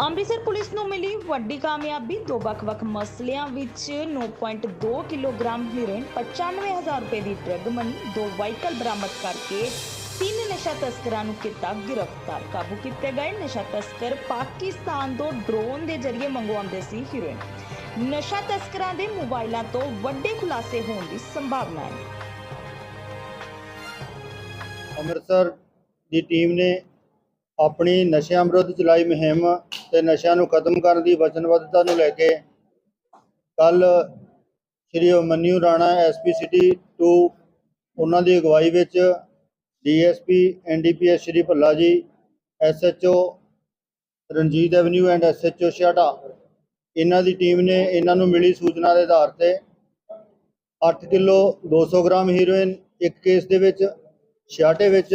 Amritsar police ਨੂੰ ਮਿਲੀ ਵੱਡੀ ਕਾਮਯਾਬੀ। ਦੋ ਵੱਖ-ਵੱਖ ਮਸਲਿਆਂ ਵਿੱਚ 9.2 ਕਿਲੋਗ੍ਰਾਮ ਹੈਰੋਇਨ 95000 ਰੁਪਏ ਦੀ ਡਰੱਗ ਮਨੀ, ਦੋ ਵਾਹੀਕਲ ਬਰਾਮਦ ਕਰਕੇ ਤਿੰਨ ਨਸ਼ਾ ਤਸਕਰਾਂ ਨੂੰ ਕੀਤਾ ਗ੍ਰਿਫਤਾਰ। ਕਾਬੂ ਕੀਤੇ ਗਏ ਨਸ਼ਾ ਤਸਕਰ ਪਾਕਿਸਤਾਨ ਤੋਂ ਡਰੋਨ ਦੇ ਜ਼ਰੀਏ ਮੰਗਵਾਉਂਦੇ ਸੀ ਹੈਰੋਇਨ। ਨਸ਼ਾ ਤਸਕਰਾਂ ਦੇ ਮੋਬਾਈਲਾਂ ਤੋਂ ਵੱਡੇ ਖੁਲਾਸੇ ਹੋਣ ਦੀ ਸੰਭਾਵਨਾ ਹੈ। ਅੰਮ੍ਰਿਤਸਰ ਦੀ ਟੀਮ ਨੇ ਆਪਣੀ ਨਸ਼ਿਆਂ ਵਿਰੁੱਧ ਚਲਾਈ ਮੁਹਿੰਮ ਤੇ ਨਸ਼ਿਆਂ ਨੂੰ ਖਤਮ ਕਰਨ ਦੀ ਵਚਨਬੱਧਤਾ ਨੂੰ ਲੈ ਕੇ ਕੱਲ ਸ਼੍ਰੀ ਅਮਨਿਊ ਰਾਣਾ ਐਸਪੀ ਸਿਟੀ 2 ਉਹਨਾਂ ਦੀ ਅਗਵਾਈ ਵਿੱਚ DSP NDPS Shri Bhalla ji SHO Ranjit avenue and SHO Chhata ਇਹਨਾਂ ਦੀ ਟੀਮ ਨੇ ਇਹਨਾਂ ਨੂੰ ਮਿਲੀ ਸੂਚਨਾ ਦੇ ਆਧਾਰ ਤੇ 8 ਕਿਲੋ 200 ਗ੍ਰਾਮ ਹੀਰੋਇਨ, ਇੱਕ ਕੇਸ ਦੇ ਵਿੱਚ ਛਾਟੇ ਵਿੱਚ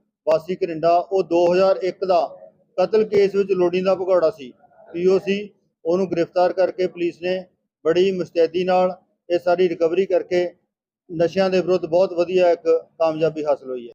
ਵਾਸੀ ਕਰਿੰਡਾ, ਉਹ 2001 ਦਾ ਕਤਲ ਕੇਸ ਵਿੱਚ ਲੋੜੀਂਦਾ ਭਗੌੜਾ ਸੀ। ਪੀਓਸੀ ਉਹਨੂੰ ਗ੍ਰਿਫਤਾਰ ਕਰਕੇ ਪੁਲਿਸ ਨੇ ਬੜੀ ਮੁਸਤੈਦੀ ਨਾਲ ਇਹ ਸਾਰੀ ਰਿਕਵਰੀ ਕਰਕੇ ਨਸ਼ਿਆਂ ਦੇ ਵਿਰੁੱਧ ਬਹੁਤ ਵਧੀਆ ਇੱਕ ਕਾਮਯਾਬੀ ਹਾਸਲ ਹੋਈ ਹੈ।